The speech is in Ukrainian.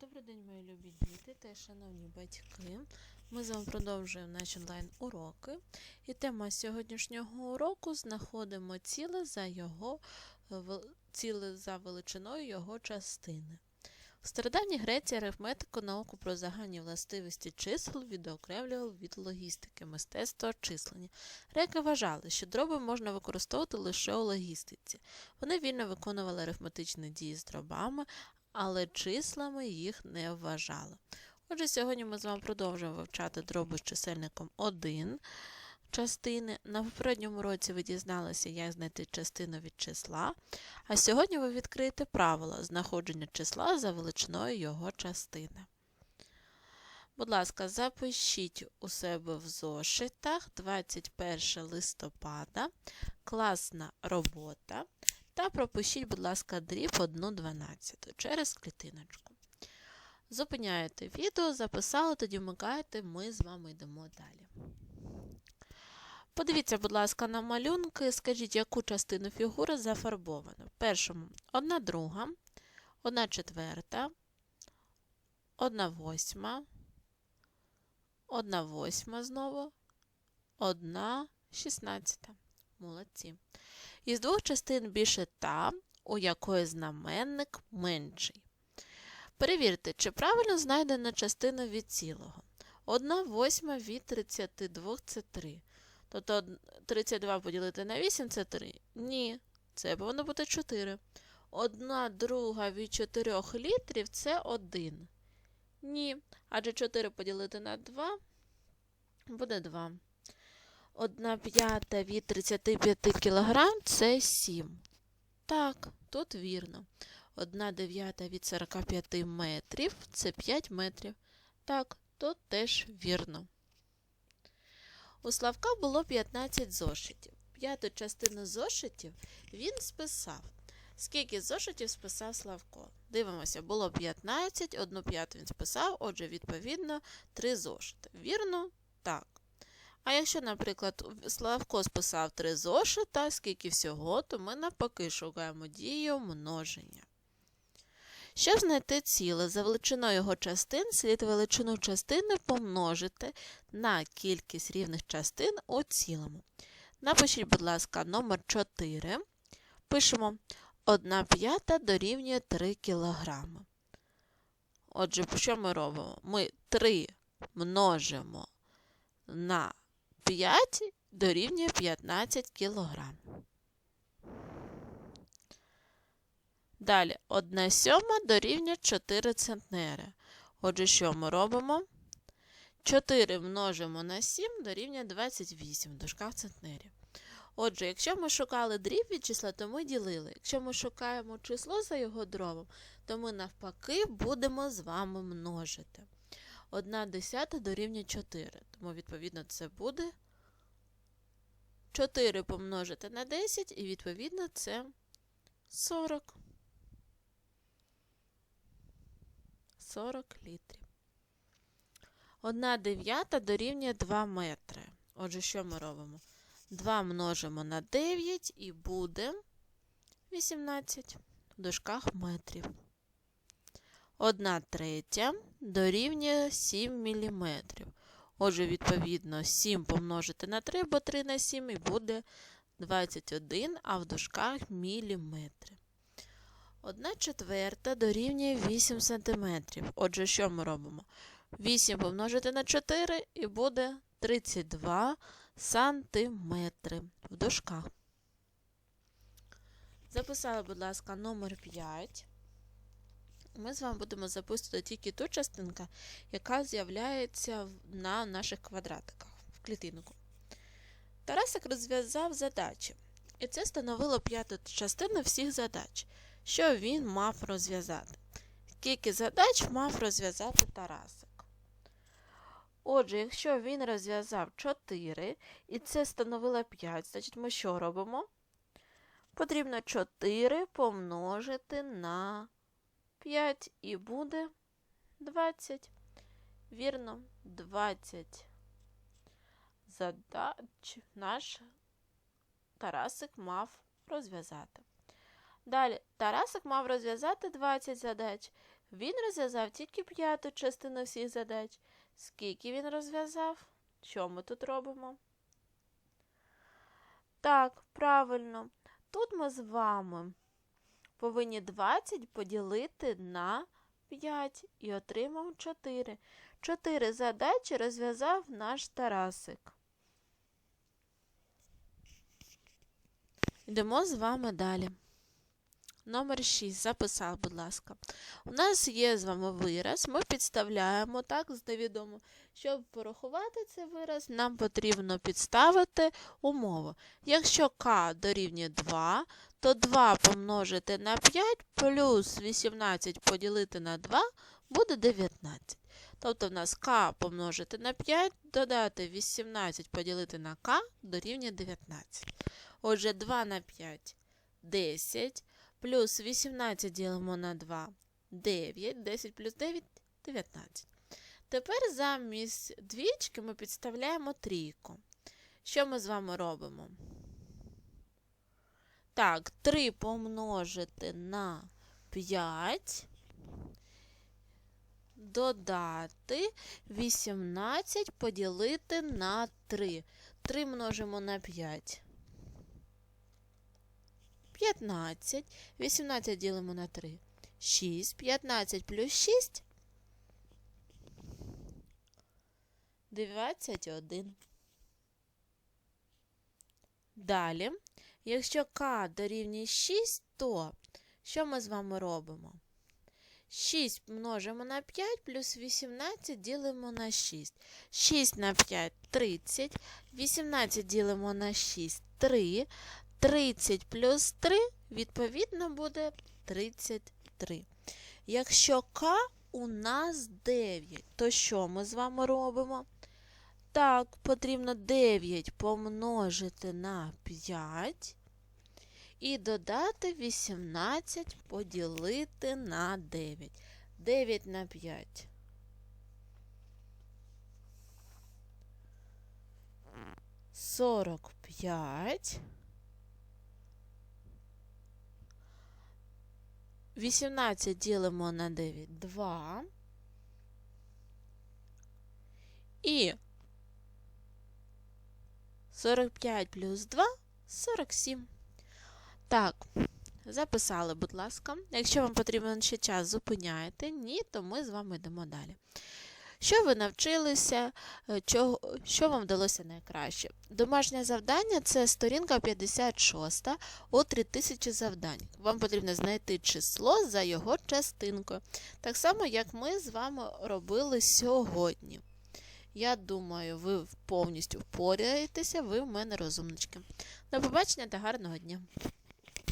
Добрий день, мої любі діти та шановні батьки. Ми з вами продовжуємо наші онлайн-уроки. І тема сьогоднішнього уроку знаходимо ціле за його ціле за величиною його частини. В стародавній Греції арифметику науку про загальні властивості чисел відокремлювали від логістики, мистецтва числення. Греки вважали, що дроби можна використовувати лише у логістиці. Вони вільно виконували арифметичні дії з дробами, але числами їх не вважали. Отже, сьогодні ми з вами продовжуємо вивчати дроби з чисельником 1 частини. На попередньому році ви дізналися, як знайти частину від числа. А сьогодні ви відкриєте правила знаходження числа за величиною його частини. Будь ласка, запишіть у себе в зошитах 21 листопада, класна робота. Та пропишіть, будь ласка, дріб 1,12 через клітиночку. Зупиняєте відео, записали, тоді вмикаєте, ми з вами йдемо далі. Подивіться, будь ласка, на малюнки, скажіть, яку частину фігури зафарбовано. В першому одна друга, одна четверта, одна восьма, одна восьма знову, одна шістнадцята. Молодці. Із двох частин більше та, у якої знаменник менший. Перевірте, чи правильно знайдена частина від цілого. Одна восьма від 32 це 3. Тобто 32 поділити на 8 це 3. Ні, це повинно бути 4. Одна друга від 4 літрів це 1. Ні, адже 4 поділити на 2 буде 2. Одна п'ята від 35 кг це 7. Так, тут вірно. Одна дев'ята від 45 метрів це 5 метрів. Так, тут теж вірно. У Славка було 15 зошитів. П'яту частину зошитів він списав. Скільки зошитів списав Славко? Дивимося, було 15, одну п'яту він списав, отже, відповідно, 3 зошити. Вірно? Так. А якщо, наприклад, Славко списав 3 зошита, скільки всього, то ми навпаки шукаємо дію множення. Щоб знайти ціле за величиною його частин, слід величину частини помножити на кількість рівних частин у цілому. Напишіть, будь ласка, номер 4. Пишемо 1 п'ята дорівнює 3 кг. Отже, що ми робимо? Ми 3 множимо на 5 дорівнює 15 кг. Далі 1 сьома дорівнює 4 центнери. Отже, що ми робимо? 4 множимо на 7 дорівнює 28 в дужках центнерів. Отже, якщо ми шукали дріб від числа, то ми ділили. Якщо ми шукаємо число за його дробом, то ми навпаки будемо з вами множити. 1 десята дорівнює 4. Тому, відповідно, це буде 4 помножити на 10, і, відповідно, це 40. 40 літрів. 1 дев'ята дорівнює 2 метри. Отже, що ми робимо? 2 множимо на 9 і буде 18 в дужках метрів. 1 третя дорівнює 7 міліметрів. Отже, відповідно, 7 помножити на 3, бо 3 на 7 і буде 21, а в дужках міліметри. 1 четверта дорівнює 8 см. Отже, що ми робимо? 8 помножити на 4 і буде 32 сантиметри в дужках. Записали, будь ласка, номер 5. Ми з вами будемо записувати тільки ту частинку, яка з'являється на наших квадратиках в клітинку. Тарасик розв'язав задачі, і це становило п'яту частину всіх задач, що він мав розв'язати. Скільки задач мав розв'язати Тарасик? Отже, якщо він розв'язав 4, і це становило 5, значить ми що робимо? Потрібно 4 помножити на 5 і буде 20. Вірно, 20 задач наш Тарасик мав розв'язати. Далі Тарасик мав розв'язати 20 задач. Він розв'язав тільки п'яту частину всіх задач. Скільки він розв'язав? Що ми тут робимо? Так, правильно. Тут ми з вами повинні 20 поділити на 5 і отримаємо 4. 4 задачі розв'язав наш Тарасик. Йдемо з вами далі. Номер 6. Записав, будь ласка. У нас є з вами вираз. Ми підставляємо так з невідомо. Щоб порахувати цей вираз, нам потрібно підставити умову. Якщо k дорівнює 2, то 2 помножити на 5 плюс 18 поділити на 2 буде 19. Тобто в нас k помножити на 5, додати 18 поділити на k дорівнює 19. Отже, 2 на 5 – 10, плюс 18 ділимо на 2 – 9, 10 плюс 9 – 19. Тепер замість двічки ми підставляємо трійку. Що ми з вами робимо? Так, 3 помножити на 5, додати 18 поділити на 3. 3 множимо на 5. 15. 18 ділимо на 3. 6. 15 плюс 6. 21. Далі, якщо k дорівнює 6, то що ми з вами робимо? 6 множимо на 5 плюс 18 ділимо на 6. 6 на 5 – 30. 18 ділимо на 6 – 3. 30 плюс 3, відповідно, буде 33. Якщо k у нас 9, то що ми з вами робимо? Так, потрібно 9 помножити на 5 і додати 18 поділити на 9. 9 на 5. Сорок п'ять. 18 ділимо на 9 – 2. І 45 плюс 2 – 47. Так, записали, будь ласка. Якщо вам потрібен ще час, зупиняйте. Ні, то ми з вами йдемо далі. Що ви навчилися, е, чого, що вам вдалося найкраще? Домашнє завдання це сторінка 56 у 3000 завдань. Вам потрібно знайти число за його частинкою. Так само, як ми з вами робили сьогодні. Я думаю, ви повністю впораєтеся, ви в мене розумнички. До побачення та гарного дня!